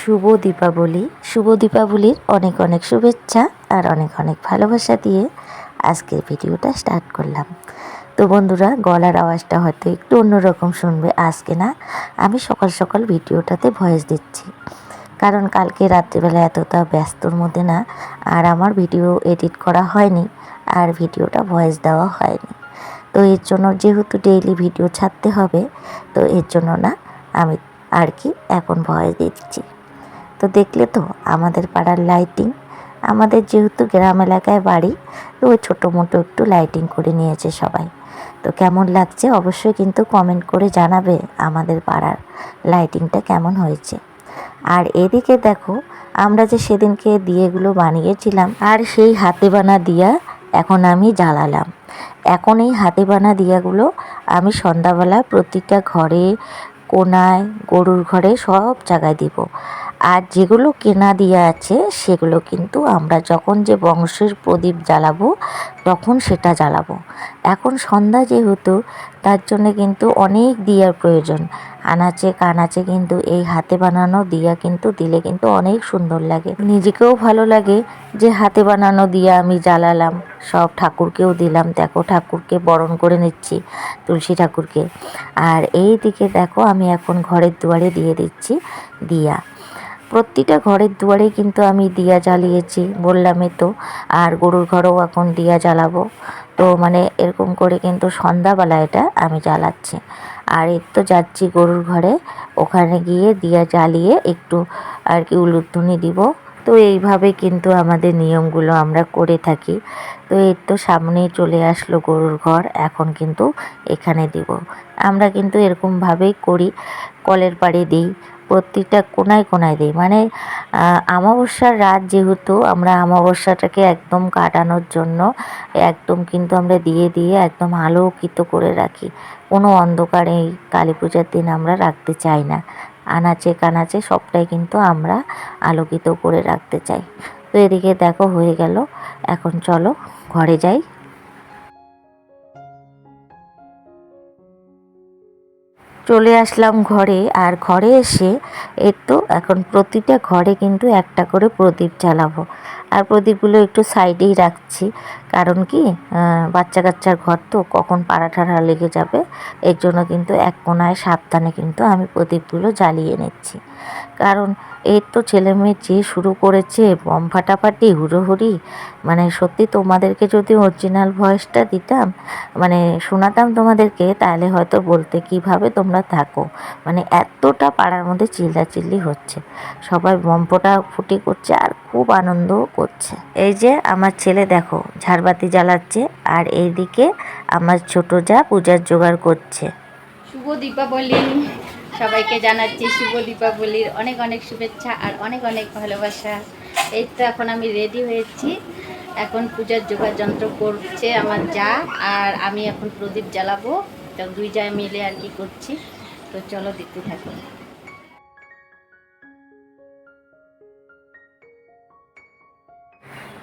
শুভ দীপাবলি। শুভ দীপাবলির অনেক অনেক শুভেচ্ছা আর অনেক অনেক ভালোবাসা দিয়ে আজকের ভিডিওটা স্টার্ট করলাম। তো বন্ধুরা, গলার আওয়াজটা হয়তো একটু অন্যরকম শুনবে, আজকে না আমি সকাল সকাল ভিডিওটাতে ভয়েস দিচ্ছি। কারণ কালকে রাত্রিবেলা এতটা ব্যস্তর মধ্যে না আর আমার ভিডিও এডিট করা হয়নি আর ভিডিওটা ভয়েস দেওয়া হয়নি। তো এর জন্য যেহেতু ডেইলি ভিডিও ছাড়তে হবে, তো এর জন্য না আমি আর কি এখন ভয়েস দিচ্ছি। তো দেখলে তো আমাদের পাড়ার লাইটিং আমাদের যেহেতু গ্রাম এলাকায় বাড়ি, তো ওই ছোটো মোটো একটু লাইটিং করে নিয়েছে সবাই। তো কেমন লাগছে অবশ্যই কিন্তু কমেন্ট করে জানাবে আমাদের পাড়ার লাইটিংটা কেমন হয়েছে। আর এদিকে দেখো, আমরা যে সেদিনকে দিয়েগুলো বানিয়েছিলাম, আর সেই হাতে বানা দিয়া এখন আমি জ্বালালাম। এখন এই হাতে বানা দিয়াগুলো আমি সন্ধ্যাবেলা প্রতিটা ঘরে, কোনায়, গরুর ঘরে সব জায়গায় দিব। আর যেগুলো কেনা দিয়ে আছে, সেগুলো কিন্তু আমরা যখন যে বংশের প্রদীপ জ্বালাবো, তখন সেটা জ্বালাবো। এখন সন্ধ্যা যেহেতু, তার জন্য কিন্তু অনেক দিয়ার প্রয়োজন। আনাচে কানাচে কিন্তু এই হাতে বানানো দিয়া কিন্তু দিলে কিন্তু অনেক সুন্দর লাগে। নিজেকেও ভালো লাগে যে হাতে বানানো দিয়া আমি জ্বালালাম, সব ঠাকুরকেও দিলাম, দেখো ঠাকুরকে বরণ করে নিচ্ছি, তুলসী ঠাকুরকে। আর এই দিকে দেখো আমি এখন ঘরের দুয়ারে দিয়ে দিচ্ছি দিয়া। প্রতিটা ঘরের দুয়ারে কিন্তু আমি দিয়া জ্বালিয়েছি বললামই তো, আর গরুর ঘরেও এখন দিয়া জ্বালাবো। তো মানে এরকম করে কিন্তু সন্ধ্যাবেলা এটা আমি জ্বালাচ্ছি। আর এর তো যাচ্ছি গরুর ঘরে, ওখানে গিয়ে দিয়া জ্বালিয়ে একটু আর কি উলুধ্বনি দিব। তো এইভাবে কিন্তু আমাদের নিয়মগুলো আমরা করে থাকি। তো এর তো সামনেই চলে আসলো গরুর ঘর, এখন কিন্তু এখানে দিব। আমরা কিন্তু এরকমভাবেই করি, কলের পাড়ে দিই। প্রতিটা কোনায় কোনায় দিই। মানে অমাবস্যার রাত যেহেতু, আমরা অমাবস্যাটাকে একদম কাটানোর জন্য একদম কিন্তু আমরা দিয়ে দিয়ে একদম আলোকিত করে রাখি। কোনো অন্ধকার এই কালী পূজার দিন আমরা রাখতে চাই না। আনাচে কানাচে সবটাই কিন্তু আমরা আলোকিত করে রাখতে চাই। তো এদিকে দেখো হয়ে গেল। এখন চলো ঘরে যাই। চলে আসলাম ঘরে আর ঘরে এসে এর তো এখন প্রতিটা ঘরে কিন্তু একটা করে প্রদীপ জ্বালাবো। আর প্রদীপগুলো একটু সাইডেই রাখছি। কারণ কি বাচ্চা কাচ্চার ঘর তো, কখন পাড়া ঠাড়া লেগে যাবে? এর জন্য কিন্তু এক কোনায় সাবধানে কিন্তু আমি প্রদীপগুলো জ্বালিয়ে নিচ্ছি। কারণ এই তো ছেলে মেয়ে যে শুরু করেছে, বম ফাটাফাটি, হুড়োহুড়ি মানে সত্যি তোমাদেরকে যদি অরিজিনাল ভয়েসটা দিতাম মানে শোনাতাম তোমাদেরকে, তাহলে হয়তো বলতে কীভাবে তোমরা থাকো। মানে এতটা পাড়ার মধ্যে চিল্লাচিল্লি হচ্ছে। সবাই বম ফোটা ফুটি করছে, আর খুব আনন্দ করছে। এই যে আমার ছেলে দেখো, ঝাড়বাতি জ্বালাচ্ছে আর এইদিকে আমার ছোট যা পূজার জোগাড় করছে। শুভ দীপাবলি। সবাইকে জানাচ্ছি শুভ দীপাবলির অনেক অনেক শুভেচ্ছা আর অনেক অনেক ভালোবাসা। এই তো এখন আমি রেডি হয়েছি। এখন পূজার যোগার যন্ত্র করছে আমার যা আর আমি এখন প্রদীপ জ্বালাবো। তো দুই যা মিলে আর কি করছি। তো চলো দেখতে থাকো।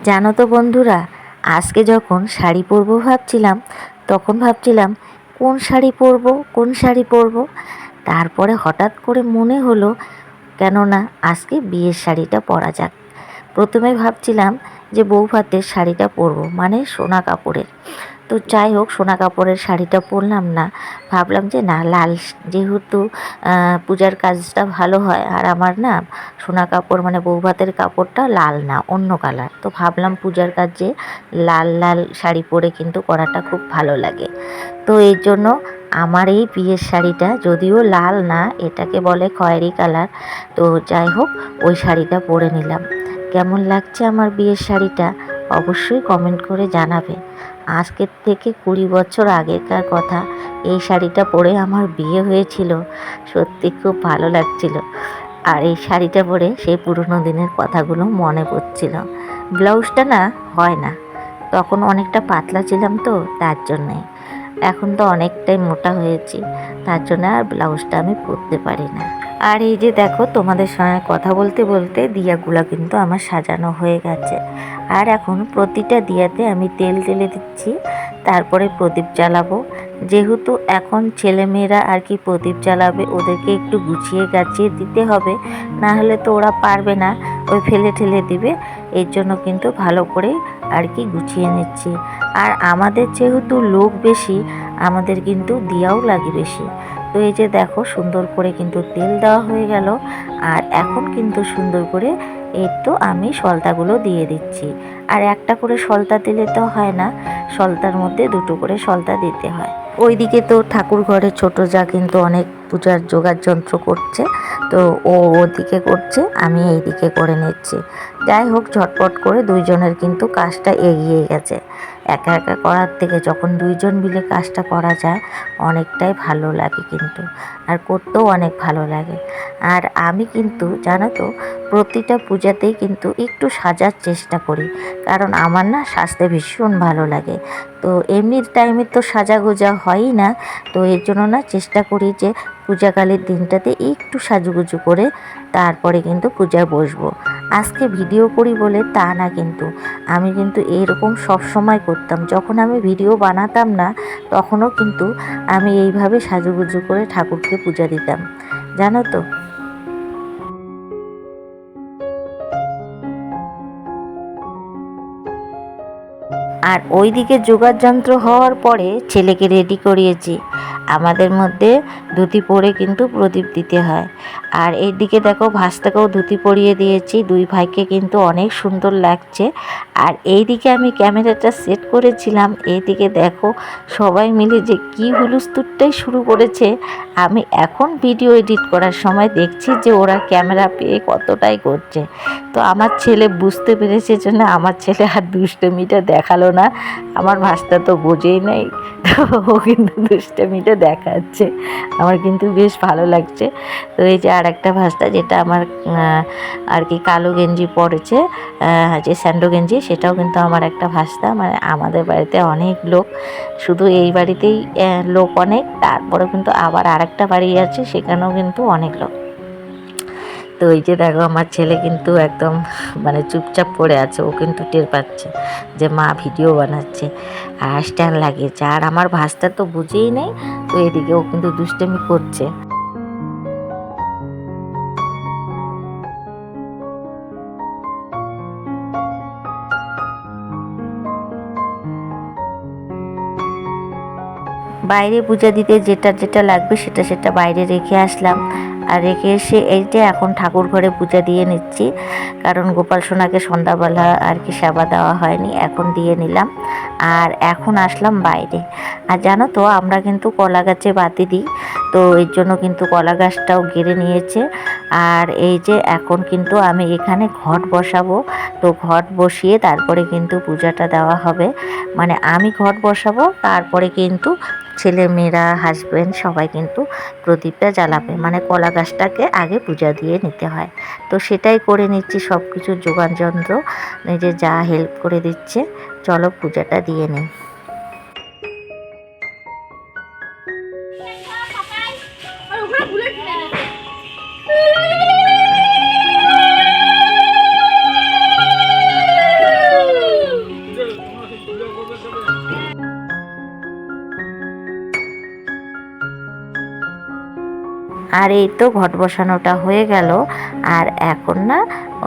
জানো তো বন্ধুরা, আজকে যখন শাড়ি পরবো ভাবছিলাম, তখন ভাবছিলাম কোন শাড়ি পরব, কোন শাড়ি পরব। তারপরে হঠাৎ করে মনে হলো, কেননা আজকে বিয়ের শাড়িটা পরা যাক। প্রথমে ভাবছিলাম যে বউ ভাতের শাড়িটা পরবো মানে সোনা কাপড়ের। তো যাই হোক, সোনা কাপড়ের শাড়িটা পরলাম না। ভাবলাম যে না, লাল যেহেতু পূজার কাজটা ভালো হয়, আর আমার না সোনা কাপড় মানে বউ ভাতের কাপড়টা লাল না, অন্য কালার। তো ভাবলাম পূজার কাজে লাল লাল শাড়ি পরে কিন্তু করাটা খুব ভালো লাগে। তো এই জন্য আমার এই বিয়ের শাড়িটা যদিও লাল না, এটাকে বলে খয়েরি কালার, তো যাই হোক, ওই শাড়িটা পরে নিলাম। কেমন লাগছে আমার বিয়ের শাড়িটা? অবশ্যই কমেন্ট করে জানাবে। আজকের থেকে কুড়ি বছর আগেকার কথা। এই শাড়িটা পরে আমার বিয়ে হয়েছিল। সত্যি খুব ভালো লাগছিল। আর এই শাড়িটা পরে সেই পুরনো দিনের কথাগুলো মনে পড়ছিল। ব্লাউজটা না হয় না। তখন অনেকটা পাতলা ছিলাম তো, তার জন্যে। এখন তো অনেকটাই মোটা হয়েছি। তার জন্য আর ব্লাউজটা আমি পরতে পারি না। আর এই যে দেখো, তোমাদের সঙ্গে কথা বলতে বলতে দিয়াগুলা কিন্তু আমার সাজানো হয়ে গেছে। আর এখন প্রতিটা দিয়াতে আমি তেল তেলে দিচ্ছি, তারপরে প্রদীপ জ্বালাবো। যেহেতু এখন ছেলেমেয়েরা আর কি প্রদীপ জ্বালাবে, ওদেরকে একটু গুছিয়ে গাছিয়ে দিতে হবে, না হলে তো ওরা পারবে না, ওই ফেলে ঠেলে দিবে। এর জন্য কিন্তু ভালো করে আর কি গুছিয়ে নিচ্ছি। আর আমাদের যেহেতু লোক বেশি, আমাদের কিন্তু দিয়াও লাগে বেশি। তো এই যে দেখো সুন্দর করে কিন্তু তেল দেওয়া হয়ে গেল। আর এখন কিন্তু সুন্দর করে এই তো আমি সলতাগুলো দিয়ে দিচ্ছি। আর একটা করে সলতা দিলে তো হয় না, সলতার মধ্যে দুটো করে সলতা দিতে হয়। ওইদিকে তো ঠাকুর ঘরে ছোট যা কিন্তু অনেক পূজার জোগাড় যন্ত্র করছে, তো ও ওদিকে করছে, আমি এই দিকে করে নিচ্ছি। যাই হোক, ঝটপট করে দুইজনের কিন্তু কাজটা এগিয়ে গেছে। একা একা করার থেকে যখন দুইজন মিলে কাজটা করা যায়, অনেকটাই ভালো লাগে কিন্তু। আর করতেও অনেক ভালো লাগে। আর আমি কিন্তু, জানো তো, প্রতিটা পূজাতেই কিন্তু একটু সাজার চেষ্টা করি। কারণ আমার না সাজতে ভীষণ ভালো লাগে। তো এমনি টাইমে তো সাজা সাজাগোজা হয়ই না। তো এর জন্য না চেষ্টা করি যে পূজাকালের দিনটাতে একটু সাজুগুজু করে তারপরে কিন্তু পূজায় বসবো। আজকে ভিডিও করি বলে তা না কিন্তু। আমি কিন্তু এরকম সব সময় করতাম। যখন আমি ভিডিও বানাতাম না, তখনও কিন্তু আমি এইভাবে সাজুগুজু করে ঠাকুরকে পূজা দিতাম। জানো তো? আর ওইদিকে যোগার যন্ত্র হওয়ার পরে ছেলেকে রেডি করিয়েছি। আমাদের মধ্যে ধুতি পরে কিন্তু প্রদীপ দিতে হয়। আর এই দিকে দেখো ভাসটাকেও ধুতি পরিয়ে দিয়েছি। দুই ভাইকে কিন্তু অনেক সুন্দর লাগছে। আর এই দিকে আমি ক্যামেরাটা সেট করেছিলাম। এইদিকে দেখো সবাই মিলে যে কি হুলুস্তুরটাই শুরু করেছে। আমি এখন ভিডিও এডিট করার সময় দেখছি যে ওরা ক্যামেরা পেয়ে কতটাই করছে। তো আমার ছেলে বুঝতে পেরেছে জন্য আমার ছেলে আর দুষ্টমিটা দেখাল না আমার ভাষটা তো বোঝেই নেই। ও কিন্তু দুষ্টমিটা দেখাচ্ছে। আমার কিন্তু বেশ ভালো লাগছে। তো এই যে আর একটা ভাষটা যেটা আমার আর কি কালো গেঞ্জি আহ, যে স্যান্ডো গেঞ্জি সেটাও কিন্তু আমার একটা ভাষা। মানে আমাদের বাড়িতে অনেক লোক শুধু এই বাড়িতেই লোক অনেক তারপরে কিন্তু আবার আরেকটা বাড়ি আছে সেখানেও কিন্তু অনেক লোক। তো ওই যে দেখো, আমার ছেলে কিন্তু একদম মানে চুপচাপ পড়ে আছে, ও কিন্তু টের পাচ্ছে যে মা ভিডিও বানাচ্ছে, আর স্ট্যান্ড লাগিয়েছে। আর আমার ভাষটা তো বুঝেই নেই, তো এদিকে ও কিন্তু দুষ্টামি করছে। বাইরে পূজা দিতে যেটা যেটা লাগবে সেটা সেটা বাইরে রেখে আসলাম। আর রেখে এসে এই যে এখন ঠাকুর ঘরে পূজা দিয়ে নিচ্ছি। কারণ গোপাল সোনাকে সন্ধ্যাবেলা আর কি সেবা দেওয়া হয়নি, এখন দিয়ে নিলাম। আর এখন আসলাম বাইরে। আর জানো তো, আমরা কিন্তু কলা গাছে বাতি দিই, তো এর জন্য কিন্তু কলা গাছটাও গেড়ে নিয়েছে। আর এই যে এখন কিন্তু আমি এখানে ঘট বসাবো, তো ঘট বসিয়ে তারপরে কিন্তু পূজাটা দেওয়া হবে। মানে আমি ঘট বসাবো, তারপরে কিন্তু ছেলে মেয়েরা হাজব্যান্ড সবাই কিন্তু প্রদীপটা জ্বালাবে। মানে কলা গাছটাকে আগে পূজা দিয়ে নিতে হয়। তো সেটাই করে নিচ্ছি সব কিছু যোগান যন্ত্র নিজে যা হেল্প করে দিচ্ছে, চলো পূজাটা দিয়ে নিই। আর এই তো ঘট বসানোটা হয়ে গেল। আর এখন না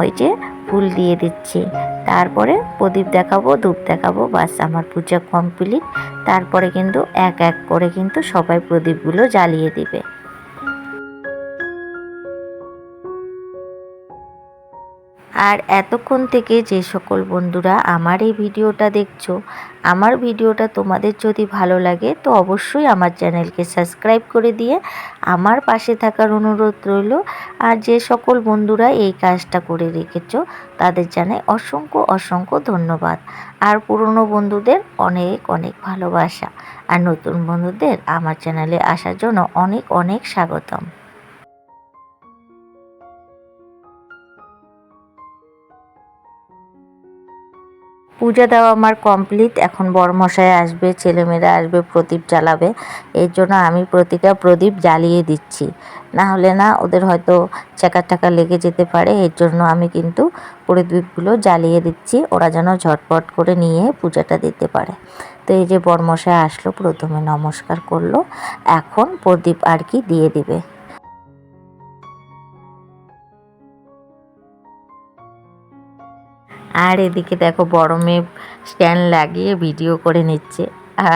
ওই যে ফুল দিয়ে দিচ্ছি। তারপরে প্রদীপ দেখাবো, ধূপ দেখাবো, বাস আমার পূজা কমপ্লিট তারপরে কিন্তু এক এক করে কিন্তু সবাই প্রদীপগুলো জ্বালিয়ে দিবে। আর এতক্ষণ থেকে যে সকল বন্ধুরা আমার এই ভিডিওটা দেখছ, আমার ভিডিওটা তোমাদের যদি ভালো লাগে তো অবশ্যই আমার চ্যানেলকে সাবস্ক্রাইব করে দিয়ে আমার পাশে থাকার অনুরোধ রইল। আর যে সকল বন্ধুরা এই কাজটা করে রেখেছো, তাদের জানাই অসংখ্য অসংখ্য ধন্যবাদ। আর পুরনো বন্ধুদের অনেক অনেক ভালোবাসা। আর নতুন বন্ধুদের আমার চ্যানেলে আসার জন্য অনেক অনেক স্বাগতম। পূজা দেওয়া আমার কমপ্লিট এখন বড়মশাই আসবে, ছেলেমেয়েরা আসবে, প্রদীপ জ্বালাবে। এর জন্য আমি প্রতিটা প্রদীপ জ্বালিয়ে দিচ্ছি। না হলে না ওদের হয়তো চাকা টাকা লেগে যেতে পারে। এর জন্য আমি কিন্তু প্রদীপগুলো জ্বালিয়ে দিচ্ছি। ওরা যেন ঝটপট করে নিয়ে পূজাটা দিতে পারে। তো এই যে বড়মশাই আসলো, প্রথমে নমস্কার করল। এখন প্রদীপ আর কি দিয়ে দিবে। আর এদিকে দেখো বড় মেয়ে স্ট্যান্ড লাগিয়ে ভিডিও করে নিচ্ছে।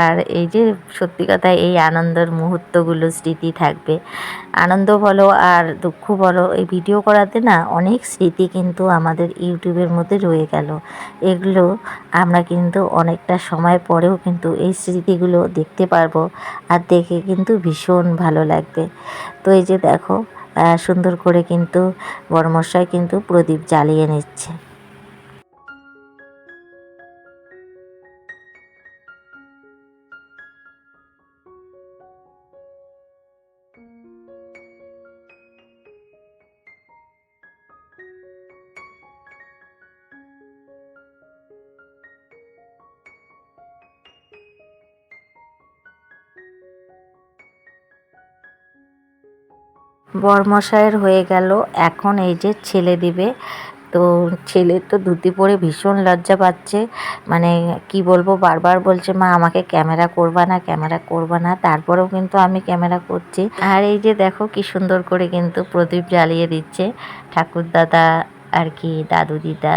আর এই যে সত্যি কথা, এই আনন্দের মুহূর্তগুলো, স্মৃতি থাকবে। আনন্দ বলো আর দুঃখ বলো, এই ভিডিও করাতে না অনেক স্মৃতি কিন্তু আমাদের ইউটিউবের মধ্যে রয়ে গেল। এগুলো আমরা কিন্তু অনেকটা সময় পরেও কিন্তু এই স্মৃতিগুলো দেখতে পারব আর দেখে কিন্তু ভীষণ ভালো লাগবে। তো এই যে দেখো সুন্দর করে কিন্তু বড়মশাই কিন্তু প্রদীপ জ্বালিয়ে নিচ্ছে। বরমশাইয়ের হয়ে গেল। এখন এই যে ছেলে দিবে। তো ছেলে তো ধুতি পরে ভীষণ লজ্জা পাচ্ছে। মানে কি বলব, বারবার বলছে, মা, আমাকে ক্যামেরা করবা না, ক্যামেরা করবা না। তারপরেও কিন্তু আমি ক্যামেরা করছি। আর এই যে দেখো কি সুন্দর করে কিন্তু প্রদীপ জ্বালিয়ে দিচ্ছে। ঠাকুর দাদা আর কি, দাদু দিদা,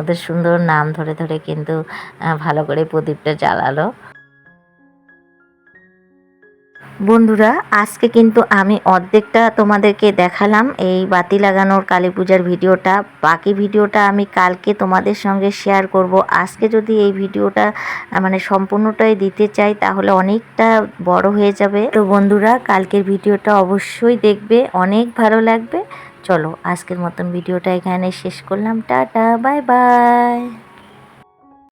ওদের সুন্দর নাম ধরে ধরে কিন্তু ভালো করে প্রদীপটা জ্বালালো। বন্ধুরা, আজকে কিন্তু আমি অর্ধেকটা তোমাদেরকে দেখালাম এই বাতি লাগানোর কালী পূজার ভিডিওটা। বাকি ভিডিওটা আমি কালকে তোমাদের সঙ্গে শেয়ার করব। আজকে যদি এই ভিডিওটা মানে সম্পূর্ণটাই দিতে চাই, তাহলে অনেকটা বড় হয়ে যাবে। তো বন্ধুরা, কালকের ভিডিওটা অবশ্যই দেখবে, অনেক ভালো লাগবে। চলো, আজকের মতন ভিডিওটা এখানে শেষ করলাম। Tata bye bye